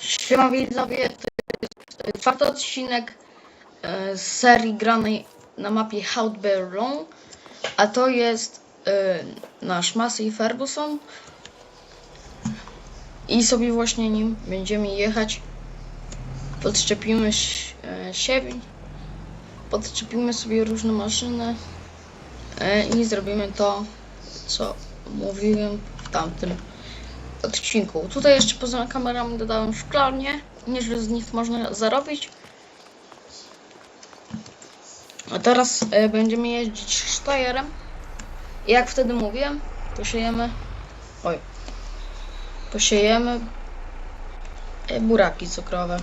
Siema widzowie, to jest czwarty odcinek e, z serii granej na mapie Long, a to jest e, nasz Massey Ferguson i sobie właśnie nim będziemy jechać. Podszczepimy ś- e, siebie, podszczepimy sobie różne maszyny i zrobimy to, co mówiłem w tamtym odcinku. Tutaj jeszcze poza kamerami dodałem szklarnię. Nieźle z nich można zarobić. A teraz e, będziemy jeździć sztajerem. Jak wtedy mówiłem, posiejemy. Oj. Posiejemy e, buraki cukrowe.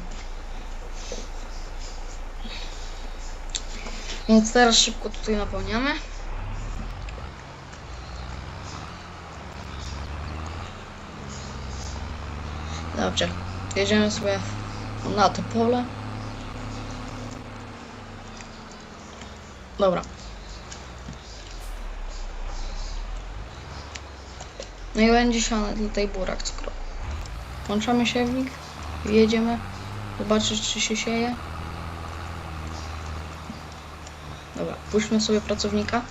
Więc teraz szybko tutaj napełniamy. Dobrze. Jedziemy sobie na to pole. Dobra. No i będzie siane tutaj burak cukrowy. Włączamy siewnik, jedziemy, zobaczyć czy się sieje. Dobra, puśćmy sobie pracownika.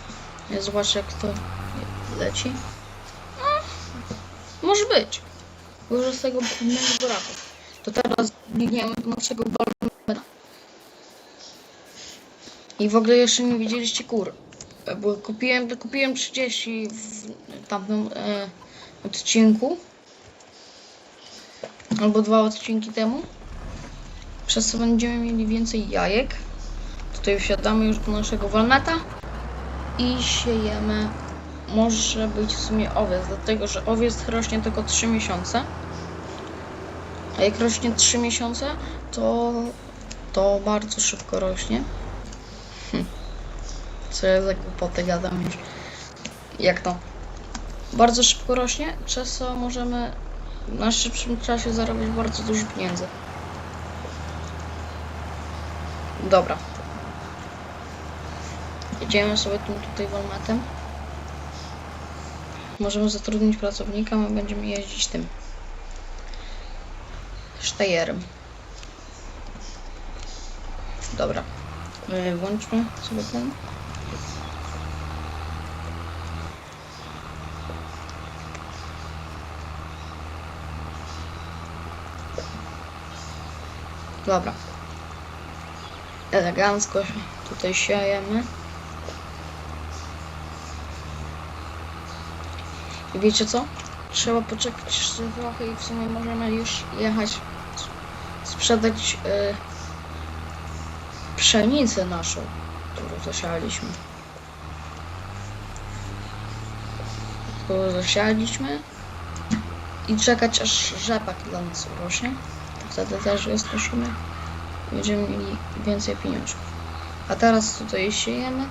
Ja zobaczę jak to leci. No, może być. Dużo z tego innego buraku. To teraz biegniemy do naszego balmena. I w ogóle jeszcze nie widzieliście kur. Bo kupiłem, kupiłem 30 w tamtym e, odcinku. Albo dwa odcinki temu. Przez co będziemy mieli więcej jajek. Tutaj wsiadamy już do naszego walneta. I siejemy. Może być w sumie owiec, dlatego że owiec rośnie tylko 3 miesiące. A jak rośnie 3 miesiące, to, to bardzo szybko rośnie. Hm. Co ja za głupotę gadam już. Jak to? Bardzo szybko rośnie, przez co możemy w najszybszym czasie zarobić bardzo dużo pieniędzy. Dobra. Jedziemy sobie tym tutaj walmetem. Możemy zatrudnić pracownika, my będziemy jeździć tym sztajerem. Dobra. Yy, Włączmy sobie ten. Dobra. Elegancko tutaj siejemy. Wiecie co? Trzeba poczekać jeszcze trochę i w sumie możemy już jechać sprzedać y, pszenicę naszą, którą zasialiśmy. Którą zasialiśmy i czekać aż rzepak dla nas urośnie. Wtedy też jesteśmy będziemy mieli więcej pieniążków. A teraz tutaj siejemy.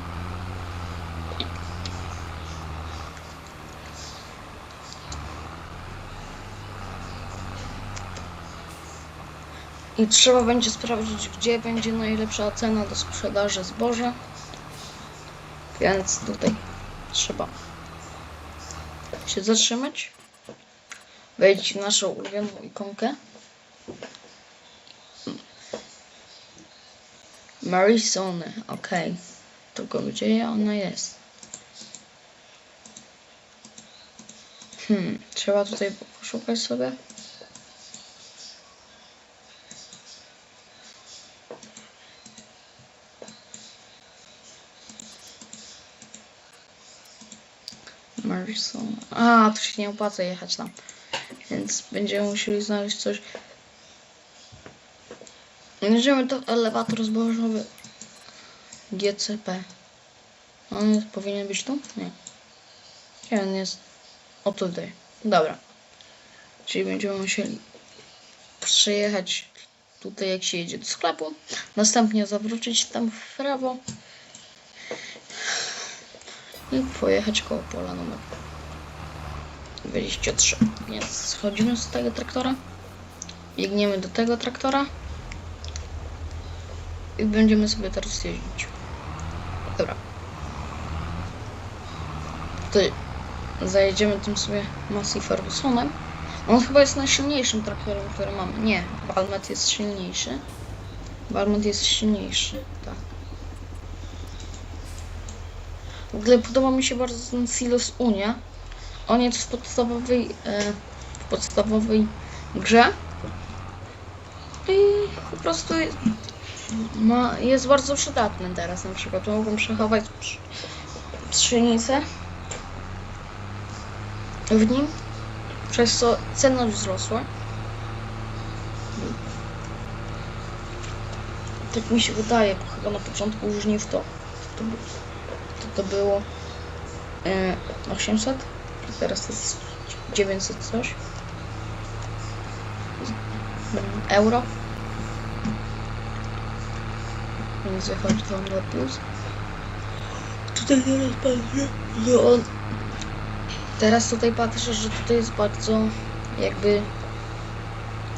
I trzeba będzie sprawdzić, gdzie będzie najlepsza cena do sprzedaży zboża. Więc tutaj trzeba się zatrzymać. Wejść w naszą ulubioną ikonkę. Marisony, okej. Tylko gdzie ona jest? Hmm, trzeba tutaj poszukać sobie. Marison. A, to się nie opłaca jechać tam. Więc będziemy musieli znaleźć coś. Jedziemy to elewator zbożowy GCP. On jest, powinien być tu? Nie. Gdzie on jest? O tutaj. Dobra. Czyli będziemy musieli przejechać tutaj jak się jedzie do sklepu. Następnie zawrócić tam w prawo. I pojechać koło pola numer 23. Więc schodzimy z tego traktora. Biegniemy do tego traktora. I będziemy sobie teraz jeździć. Dobra. Tutaj zajedziemy tym sobie Massey Fergusonem. On chyba jest najsilniejszym traktorem, który mamy. Nie, Balmet jest silniejszy. Balmet jest silniejszy, tak. W ogóle podoba mi się bardzo ten Silos Unia. On jest w podstawowej, e, w podstawowej grze. I po prostu jest, ma, jest bardzo przydatny teraz. Na przykład mogą przechować psz- pszenicę w nim, przez co cena wzrosła. Tak mi się wydaje, bo chyba na początku już nie w to. To, to, było e, 800, a teraz to jest 900 coś euro. Więc wychodzi to na plus. Tutaj teraz patrzę, że on... Teraz tutaj patrzę, że tutaj jest bardzo jakby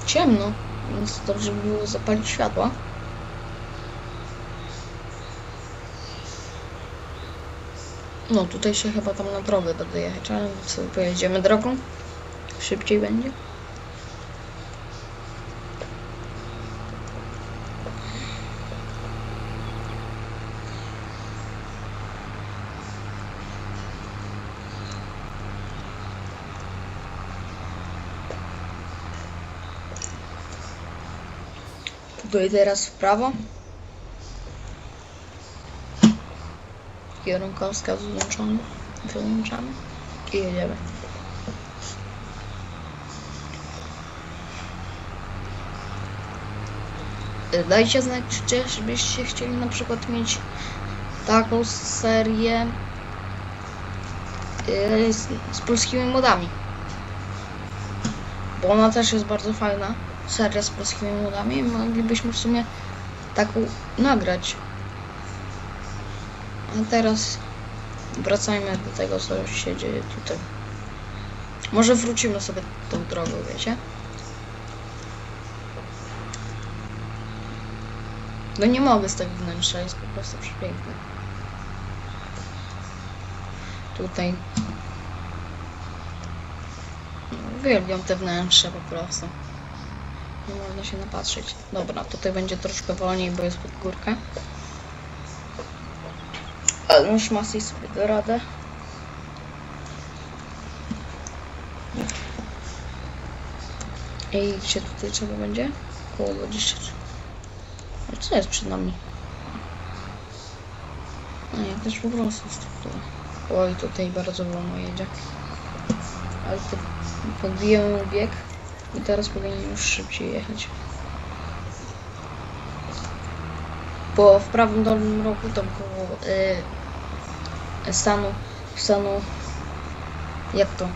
ciemno, więc dobrze by było zapalić światła. No tutaj się chyba tam na drogę da dojechać, pojedziemy drogą. Szybciej będzie. Tutaj teraz w prawo. Kierunkowskaz włączony. Wyłączamy. I jedziemy. Dajcie znać, czy żebyście chcieli na przykład mieć taką serię yy, z, z polskimi modami. Bo ona też jest bardzo fajna. Seria z polskimi modami. Moglibyśmy w sumie taką nagrać. A teraz wracajmy do tego, co się dzieje tutaj. Może wrócimy sobie tą drogą, wiecie? No nie mogę z tego wnętrza, jest po prostu przepiękne. Tutaj. No, Uwielbiam te wnętrze po prostu. Nie można się napatrzeć. Dobra, tutaj będzie troszkę wolniej, bo jest pod górkę. Ale już Masi sobie da radę. I gdzie tutaj trzeba będzie? Koło 20. A co jest przed nami? A nie, też po prostu struktura. Oj, tutaj bardzo wolno jedzie. Ale to podbijemy bieg i teraz powinien już szybciej jechać. Bo w prawym dolnym rogu tam koło y, stanu, stanu, jak to?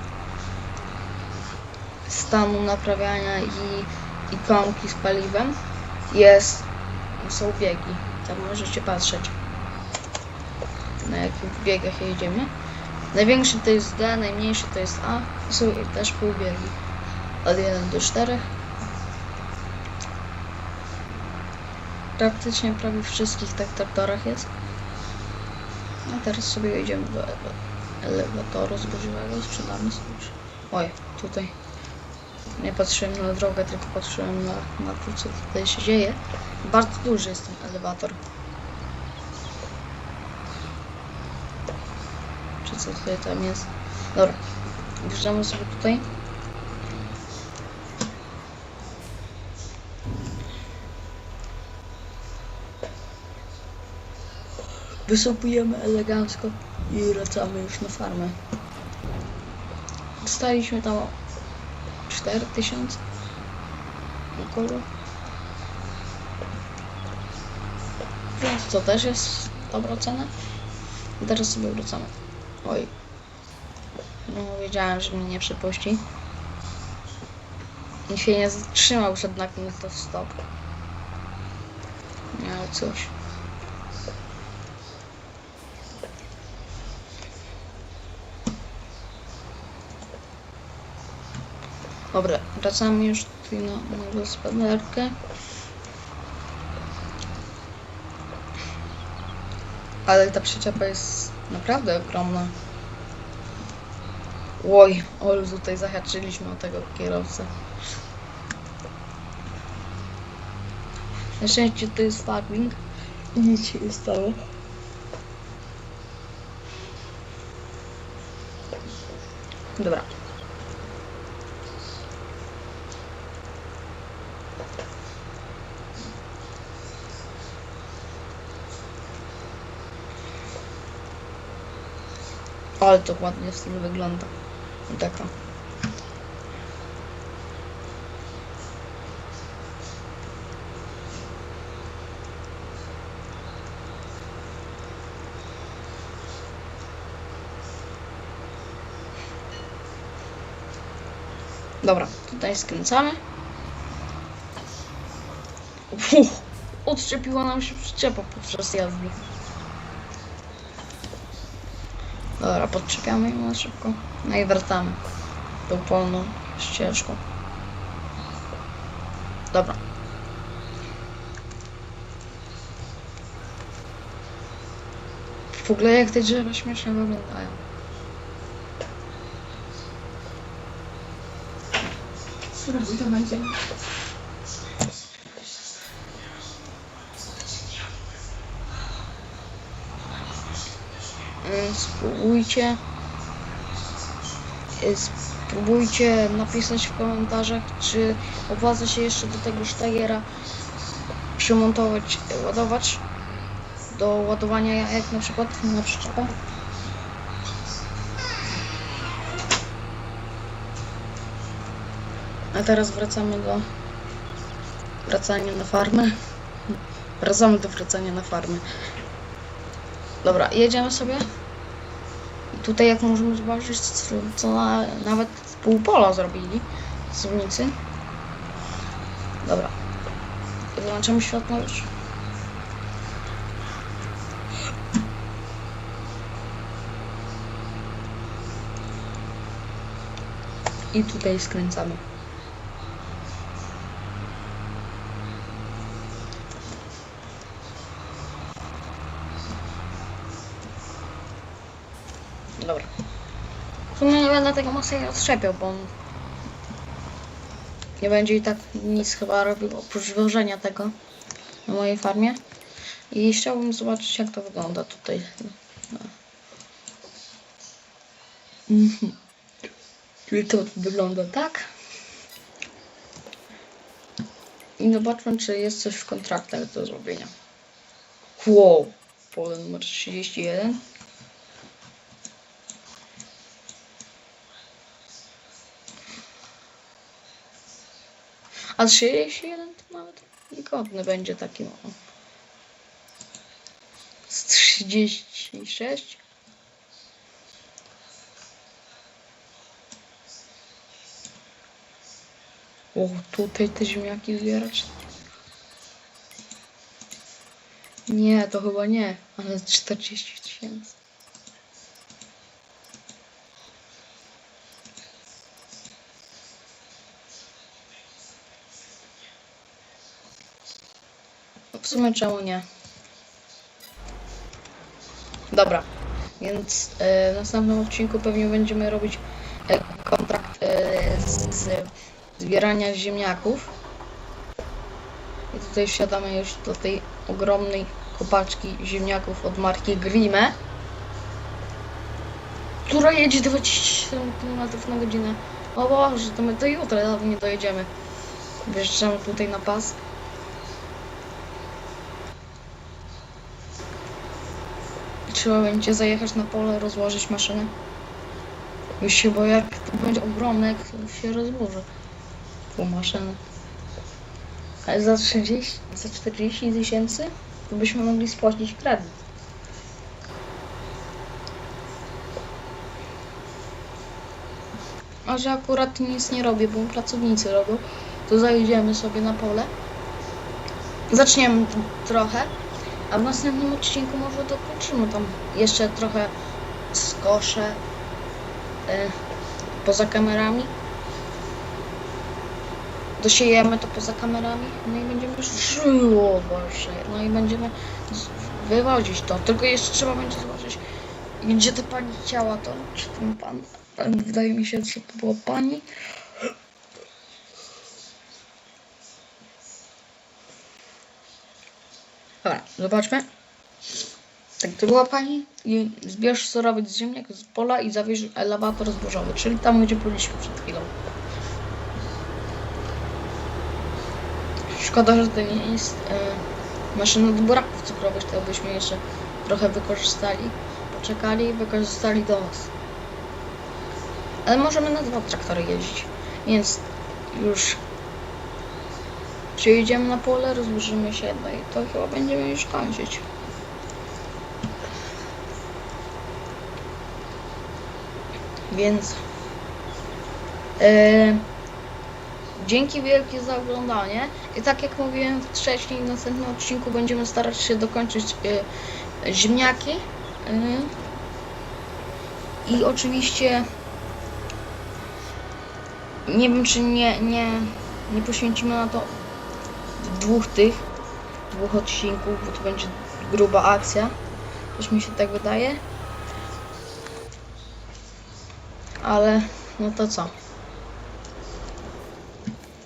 Stanu naprawiania i ikonki z paliwem jest, są biegi. Tam możecie patrzeć na jakich biegach jedziemy. Największy to jest D, najmniejszy to jest A i są też półbiegi. Od 1 do 4. Praktycznie prawie wszystkich tak jest. A teraz sobie jedziemy do ele- elewatoru zbożowego, sprzedamy sobie. Oj, tutaj. Nie patrzyłem na drogę, tylko patrzyłem na, na to, co tutaj się dzieje. Bardzo duży jest ten elewator. Czy co tutaj tam jest? Dobra. Wjeżdżamy sobie tutaj. Wysupujemy elegancko i wracamy już na farmę. Dostaliśmy tam 4000 około. Więc to też jest dobra cena. I teraz sobie wracamy. Oj. No wiedziałem, że mnie nie przepuści. I się nie zatrzymał przed to stop. Nie, ale coś. Dobra, wracamy już tutaj na, na gospodarkę. Ale ta przyczepa jest naprawdę ogromna. Oj, oj, tutaj zahaczyliśmy o tego kierowcę. Na szczęście to jest farming i nic się nie stało. Dobra. To ładnie w tym wygląda. Taka. Dobra, tutaj skręcamy. Uff, odczepiła nam się przyczepa podczas jazdy. Dobra, podczepiamy ją szybko. No i wracamy tą polną ścieżką. Dobra. W ogóle jak te drzewa śmiesznie wyglądają. Spróbuj, to będzie. Spróbujcie. y, Spróbujcie napisać w komentarzach, czy opłaca się jeszcze do tego sztagera przymontować y, ładowacz do ładowania jajek na przykład na przyczepę. A teraz wracamy do wracania na farmę. Wracamy do wracania na farmę. Dobra, jedziemy sobie. Tutaj jak możemy zobaczyć, co, na, nawet pół pola zrobili słownicy. Dobra. Wyłączamy światło już. I tutaj skręcamy. Dobra. W sumie nie będę tego mocniej odczepiał, bo on nie będzie i tak nic chyba robił oprócz wyłożenia tego na mojej farmie. I chciałbym zobaczyć jak to wygląda tutaj. Mhm. Czyli to wygląda tak. I zobaczmy czy jest coś w kontraktach do zrobienia. Wow. Pole numer 31. A 31 to nawet niegodny będzie taki no. Z 36. O, tutaj te ziemniaki zbierać. Nie, to chyba nie, ale 40 tysięcy. Sumie czemu nie? Dobra, więc e, w następnym odcinku pewnie będziemy robić e, kontrakt e, z, zbierania ziemniaków. I tutaj wsiadamy już do tej ogromnej kopaczki ziemniaków od marki Grime, która jedzie 27 km na godzinę. O Boże, to my do jutra nie dojedziemy. Wjeżdżamy tutaj na pas. Trzeba będzie zajechać na pole, rozłożyć maszynę. Się boję, jak to będzie ogromne, jak to się rozłoży. Pół maszyny. Ale za 30, za 40 tysięcy to byśmy mogli spłacić kredyt. A że akurat nic nie robię, bo pracownicy robią, to zajedziemy sobie na pole. Zaczniemy trochę, a w następnym odcinku może dokończymy tam jeszcze trochę skoszę y, poza kamerami. Dosiejemy to poza kamerami, no i będziemy żyło Boże, no i będziemy wywozić to. Tylko jeszcze trzeba będzie zobaczyć, gdzie te pani ciała to, czy ten pan Ale wydaje mi się, że to była pani. Dobra, zobaczmy. Tak, to była pani i zbierz surowiec z ziemniak z pola i zawieź elewator zbożowy, czyli tam, gdzie byliśmy przed chwilą. Szkoda, że to nie jest e, maszyna do buraków cukrowych, to byśmy jeszcze trochę wykorzystali, poczekali i wykorzystali do nas. Ale możemy na dwa traktory jeździć, więc już przyjedziemy na pole, rozłożymy się, no i to chyba będziemy już kończyć. Więc e, dzięki wielkie za oglądanie i tak jak mówiłem wcześniej w następnym odcinku będziemy starać się dokończyć e, ziemniaki e, i oczywiście nie wiem czy nie, nie, nie poświęcimy na to dwóch tych dwóch odcinków, bo to będzie gruba akcja coś mi się tak wydaje ale no to co?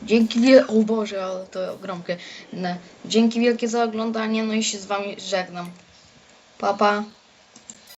Dzięki wielkie, o Boże, ale to. No, dzięki wielkie za oglądanie, no i się z wami żegnam. Pa, pa.